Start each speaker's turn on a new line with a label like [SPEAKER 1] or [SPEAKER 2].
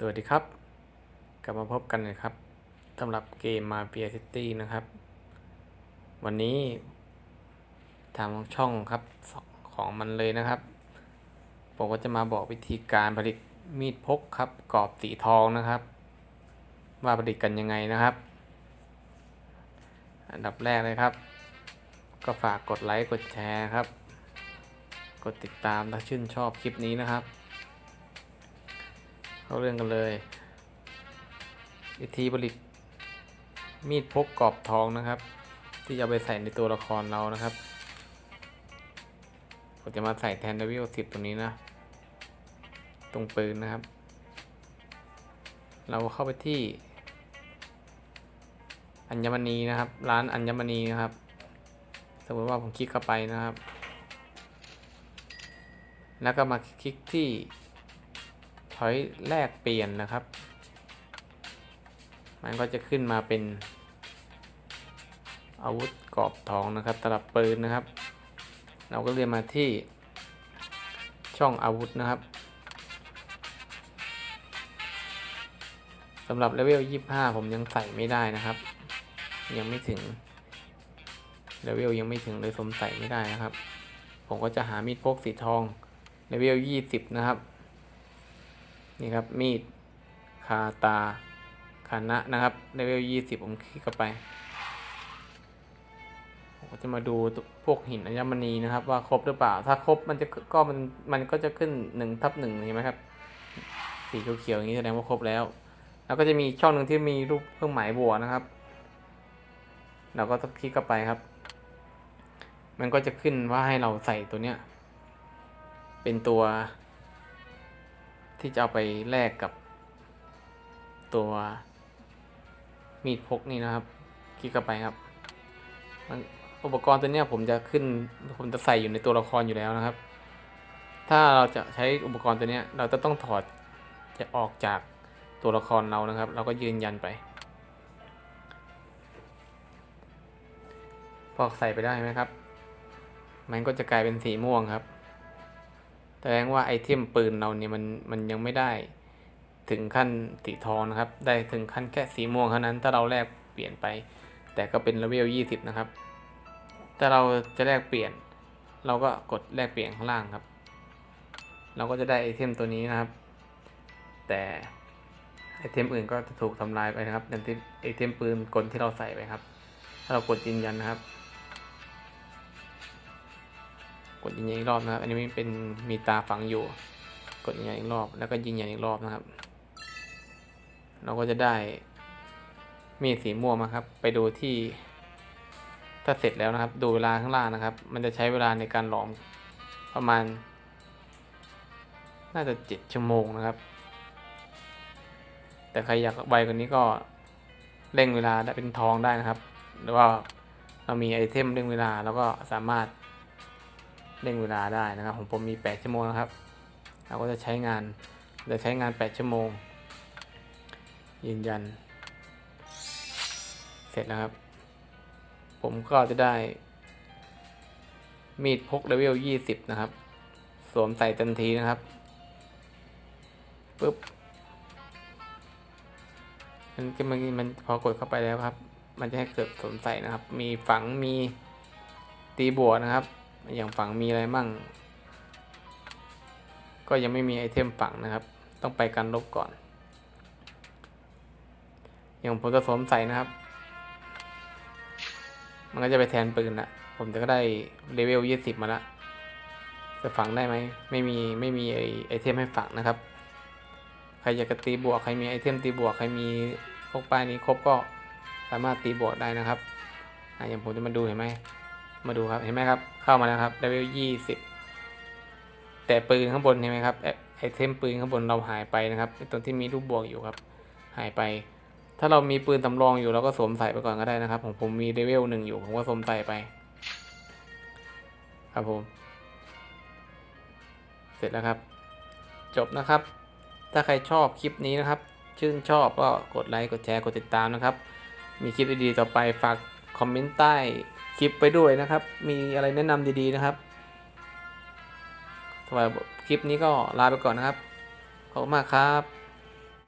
[SPEAKER 1] สวัสดีครับ กลับมาพบกันนะครับสำหรับเกมมาเปียซิตี้นะครับ วันนี้ทางช่องครับของมันเลยนะครับผมก็จะมาบอกวิธีการผลิตมีดพกครับกรอบสีทองนะครับ ว่าผลิตกันยังไงนะครับ อันดับแรกเลยครับ ก็ฝากกดไลค์กดแชร์ครับ กดติดตามถ้าชื่นชอบคลิปนี้นะครับ เข้าเรื่องกันเลย วิธีผลิตมีดพกกรอบทองนะครับ ที่จะไปใส่ในตัวละครเรานะครับผมจะมาใส่แทนเดวิลสิบตรงนี้นะ ตรงปืนนะครับ เราเข้าไปที่ อัญมณีนะครับ ร้านอัญมณีนะครับ สมมติว่าผมคลิกเข้าไปนะครับ แล้วก็มาคลิกที่ อยแลกเปลี่ยนนะครับ มันก็จะขึ้นมาเป็น อาวุธกรอบทองนะครับสำหรับปืนนะครับ เราก็เรียนมาที่ช่องอาวุธนะครับสำหรับเลเวล 25 ผมยังใส่ไม่ได้นะครับ ยังไม่ถึงเลเวลยังไม่ถึงเลยสมใส่ไม่ได้นะครับ ผมก็จะหามีดพกสีทองเลเวล 20 นะครับ นี่ครับมีดคาตาคานะนะครับเลเวลยี่สิบผมคลิกเข้าไปผมจะมาดูพวกหินอัญมณีนะครับ ว่าครบหรือเปล่า ถ้าครบมันจะก็มันมันก็จะขึ้นหนึ่งทับหนึ่งเห็นไหมครับ สีเขียวๆอย่างนี้แสดงว่าครบแล้ว แล้วก็จะมีช่องหนึ่งที่มีรูปเครื่องหมายบวกนะครับ เราก็ต้องคลิกเข้าไปครับ มันก็จะขึ้นว่าให้เราใส่ตัวเนี้ยเป็นตัว ที่จะเอาไปแลกกับตัวมีดพกนี่นะครับ คลิกเข้าไปครับ อุปกรณ์ตัวนี้ผมจะขึ้น ผมจะใส่อยู่ในตัวละครอยู่แล้วนะครับ ถ้าเราจะใช้อุปกรณ์ตัวนี้เราจะต้องถอดจะออกจากตัวละครเรานะครับ เราก็ยืนยันไป พอใส่ไปได้ไหมครับ มันก็จะกลายเป็นสีม่วงครับ แสดงว่าไอเทมปืนเราเนี่ยมันมันยังไม่ได้ถึงขั้นสีทองนะครับ ได้ถึงขั้นแค่สีม่วงเท่านั้น ถ้าเราแลกเปลี่ยนไป แต่ก็เป็นเลเวล20 นะครับ ถ้าเราจะแลกเปลี่ยน เราก็กดแลกเปลี่ยนข้างล่างครับ เราก็จะได้ไอเทมตัวนี้นะครับ แต่ไอเทมอื่นก็จะถูกทำลายไปนะครับอย่างที่ไอเทมปืนกลที่เราใส่ไปครับ ถ้าเรากดยืนยันนะครับ กดยืนยันอีกรอบนะครับ อันนี้เป็นมีตาฝังอยู่ กดยืนยันอีกรอบ แล้วก็ยืนยันอีกรอบนะครับ เราก็จะได้มีดสีม่วงมาครับ ไปดูที่ ถ้าเสร็จแล้วนะครับ ดูเวลาข้างล่างนะครับ มันจะใช้เวลาในการหลอมประมาณ น่าจะเจ็ดชั่วโมงนะครับ แต่ใครอยากไวกว่านี้ก็เร่งเวลาได้เป็นทองได้นะครับ หรือว่าเรามีไอเทมเร่งเวลาเราก็สามารถ เร่งเวลาได้นะครับของผมมี 8 ชั่วโมงนะครับเราก็จะใช้งานจะใช้งาน 8 ชั่วโมง ยืนยัน เสร็จแล้วครับ ผมก็จะได้ มีดพกเลเวล 20 นะครับ สวมใส่ทันทีนะครับปึ๊บมันก็มันมันพอกดเข้าไปแล้วครับ มันจะให้เกิดสวมใส่นะครับ มีฝังมีตีบวกนะครับ อย่างฝังมีอะไรมั่ง ก็ยังไม่มีไอเทมฝังนะครับ ต้องไปการลบก่อน อย่างผมจะสวมใส่นะครับ มันก็จะไปแทนปืนละผมจะก็ได้เลเวลยี่สิบมาละจะฝังได้ไหมไม่มีไม่มีไอไอเทมให้ฝังนะครับ ใครอยากจะตีบวกใครมีไอเทมตีบวกใครมีพวกป้ายนี้ครบก็สามารถตีบวกได้นะครับออย่างผมจะมาดูเห็นไหม มาดูครับเห็นไหมครับเข้ามาแล้วครับเลเวลยี่สิบแต่ปืนข้างบนเห็นไหมครับไอเทมปืนข้างบนเราหายไปนะครับตรงที่มีรูปบวกอยู่ครับ หายไป ถ้าเรามีปืนสำรองอยู่เราก็สวมใส่ไปก่อนก็ได้นะครับของผมมีเลเวลหนึ่งอยู่ผมก็สวมใส่ไป ครับผม เสร็จแล้วครับ จบนะครับ ถ้าใครชอบคลิปนี้นะครับ ชื่นชอบก็กดไลค์กดแชร์กดติดตามนะครับ มีคลิปดีๆต่อไปฝากคอมเมนต์ใต้ คลิปไปด้วยนะครับ มีอะไรแนะนำดีๆนะครับสำหรับคลิปนี้ก็ลาไปก่อนนะครับ ขอบคุณมากครับ